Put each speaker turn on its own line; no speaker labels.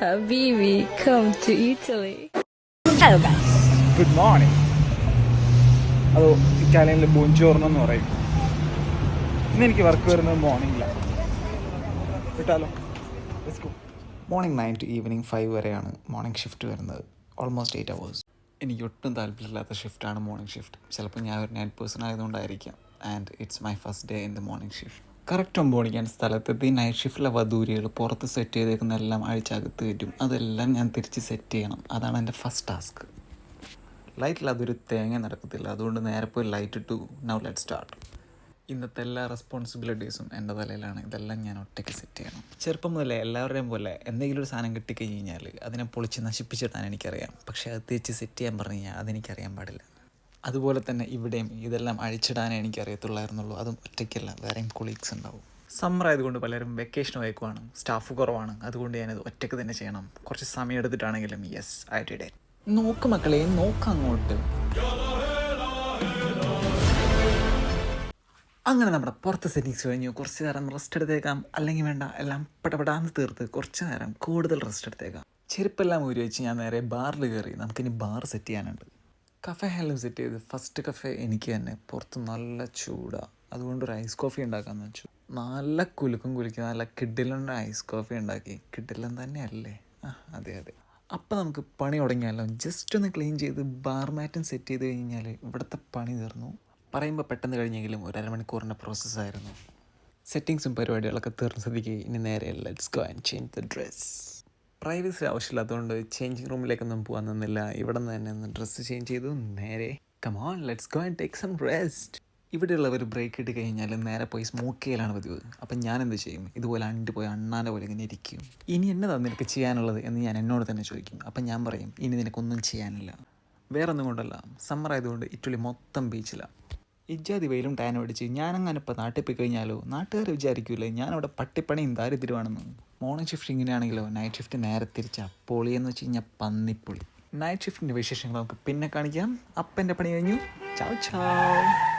Habibi, come to Italy. Hello guys.
Good morning. അതോ ഇറ്റാലിയനിൽ ബോഞ്ചോർണോ എന്ന് പറയും ഇന്ന് എനിക്ക് വർക്ക് വരുന്നത് മോർണിംഗിലാണ് കിട്ടാലോ
morning nine to evening five വരെയാണ് മോർണിംഗ് ഷിഫ്റ്റ് വരുന്നത്. ഓൾമോസ്റ്റ് എയ്റ്റ് അവേഴ്സ് എനിക്ക് ഒട്ടും താല്പര്യമില്ലാത്ത ഷിഫ്റ്റാണ് മോർണിംഗ് ഷിഫ്റ്റ് ചിലപ്പോൾ ഞാൻ ഒരു night person ആയതുകൊണ്ടായിരിക്കാം. And it's my first day in the morning shift correct ഒമ്പത് മണിക്കാണ് സ്ഥലത്തെത്തി. നൈറ്റ് ഷിഫ്റ്റിലെ വധൂരികൾ പുറത്ത് സെറ്റ് ചെയ്തേക്കുന്ന എല്ലാം അഴിച്ചകത്ത് കയറ്റും. അതെല്ലാം ഞാൻ തിരിച്ച് സെറ്റ് ചെയ്യണം. അതാണ് എന്റെ ഫസ്റ്റ് ടാസ്ക് ലൈറ്റിൽ അതൊരു തേങ്ങ നടക്കത്തില്ല. അതുകൊണ്ട് നേരെ പോയി light to now let start ഇന്നത്തെ എല്ലാ റെസ്പോൺസിബിലിറ്റീസും എന്റെ തലയിലാണ്. ഇതെല്ലാം ഞാൻ ഒറ്റയ്ക്ക് സെറ്റ് ചെയ്യണം. ചെറുപ്പം മുതലേ എല്ലാവരുടെയും പോലെ എന്തെങ്കിലും ഒരു സാധനം കിട്ടിക്കഴിഞ്ഞ് കഴിഞ്ഞാൽ അതിനെ പൊളിച്ച് നശിപ്പിച്ചിട്ടാണ് എനിക്കറിയാം. പക്ഷേ അത് തിരിച്ച് സെറ്റ് ചെയ്യാൻ പറഞ്ഞു കഴിഞ്ഞാൽ അതെനിക്കറിയാൻ പാടില്ല. അതുപോലെ തന്നെ ഇവിടെയും ഇതെല്ലാം അഴിച്ചിടാനേ എനിക്ക് അറിയത്തുള്ളായിരുന്നുള്ളൂ അതും ഒറ്റയ്ക്കല്ല വേറെയും കൊളീഗ്സ് ഉണ്ടാവും. സമ്മർ ആയതുകൊണ്ട് പലരും വെക്കേഷൻ വയ്ക്കുവാണ് സ്റ്റാഫ് കുറവാണ്. അതുകൊണ്ട് ഞാനത് ഒറ്റയ്ക്ക് തന്നെ ചെയ്യണം. കുറച്ച് സമയം എടുത്തിട്ടാണെങ്കിലും യെസ് ഐ ഡിഡ് നോക്ക് മക്കളെ നോക്ക് അങ്ങോട്ട്. അങ്ങനെ നമ്മുടെ പുറത്ത് സെറ്റിങ്സ് കഴിഞ്ഞു. കുറച്ച് നേരം റെസ്റ്റ് എടുത്തേക്കാം. അല്ലെങ്കിൽ വേണ്ട എല്ലാം പടപടാന്ന് തീർത്ത് കുറച്ച് നേരം കൂടുതൽ റെസ്റ്റ് എടുത്തേക്കാം. ചെരുപ്പെല്ലാം ഊരി വെച്ച് ഞാൻ നേരെ ബാറിൽ കയറി. നമുക്കിനി ബാർ സെറ്റ് ചെയ്യാനുണ്ട്. കഫേ ഹെല്ലാം സെറ്റ് ചെയ്ത് ഫസ്റ്റ് കഫേ എനിക്ക് തന്നെ പുറത്ത് നല്ല ചൂടാണ് അതുകൊണ്ട് ഒരു ഐസ് കോഫി ഉണ്ടാക്കാമെന്ന് വെച്ചു. നല്ല കുലുക്കും കുലുക്കി നല്ല കിഡിലുണ്ട് ഐസ് കോഫി ഉണ്ടാക്കി. കിഡിലൻ തന്നെയല്ലേ? ആ അതെ അതെ. അപ്പം നമുക്ക് പണി തുടങ്ങിയാലോ? ജസ്റ്റ് ഒന്ന് ക്ലീൻ ചെയ്ത് ബാർ മാറ്റും സെറ്റ് ചെയ്ത് കഴിഞ്ഞാൽ ഇവിടുത്തെ പണി തീർന്നു. പറയുമ്പോൾ പെട്ടെന്ന് കഴിഞ്ഞെങ്കിലും ഒരു അരമണിക്കൂറിന്റെ പ്രോസസ്സായിരുന്നു സെറ്റിങ്സും പരിപാടികളൊക്കെ തീർന്ന സ്ഥിതിക്ക് ഇനി നേരെ let's go and change the dress privacy ആവശ്യമില്ലാത്തതുകൊണ്ട് changing റൂമിലേക്കൊന്നും പോകാൻ നിന്നില്ല. ഇവിടെ നിന്ന് തന്നെ ഡ്രസ്സ് ചേഞ്ച് ചെയ്തു നേരെ. Come on let's go and take some rest ഇവിടെയുള്ളവർ break ഇട്ട് കഴിഞ്ഞാൽ നേരെ പോയി സ്മോക്ക് ചെയ്യലാണ് പതിവ്. അപ്പം ഞാൻ എന്ത് ചെയ്യും? ഇതുപോലെ അണ്ടി പോയി അണ്ണാന്റെ പോലെ ഇങ്ങനെ ഇരിക്കും. ഇനി എന്നതാണ് നിനക്ക് ചെയ്യാനുള്ളത് എന്ന് ഞാൻ എന്നോട് തന്നെ ചോദിക്കും. അപ്പം ഞാൻ പറയും ഇനി നിനക്കൊന്നും ചെയ്യാനില്ല. വേറെ ഒന്നും കൊണ്ടല്ല. സമ്മർ ആയതുകൊണ്ട് ഇറ്റലി മൊത്തം ബീച്ചിലാണ് ഇജ്ജാതി വെയിലും ടാനും അടിച്ച് ഞാനങ്ങനെ ഇപ്പോൾ നാട്ടിൽ പോയി കഴിഞ്ഞാലോ? നാട്ടുകാർ വിചാരിക്കൂലേ ഞാനവിടെ പട്ടിപ്പണിയും ദാരിദ്ര്യമാണെന്ന്? മോർണിംഗ് ഷിഫ്റ്റ് ഇങ്ങനെയാണെങ്കിലോ നൈറ്റ് ഷിഫ്റ്റ് നേരെ തിരിച്ച പൊളി എന്ന് വെച്ച് കഴിഞ്ഞാൽ പന്നിപ്പൊളി. നൈറ്റ് ഷിഫ്റ്റിന്റെ വിശേഷങ്ങൾ നമുക്ക് പിന്നെ കാണിക്കാം. അപ്പന്റെ പണി കഴിഞ്ഞു. ചാവ് ചാവ്.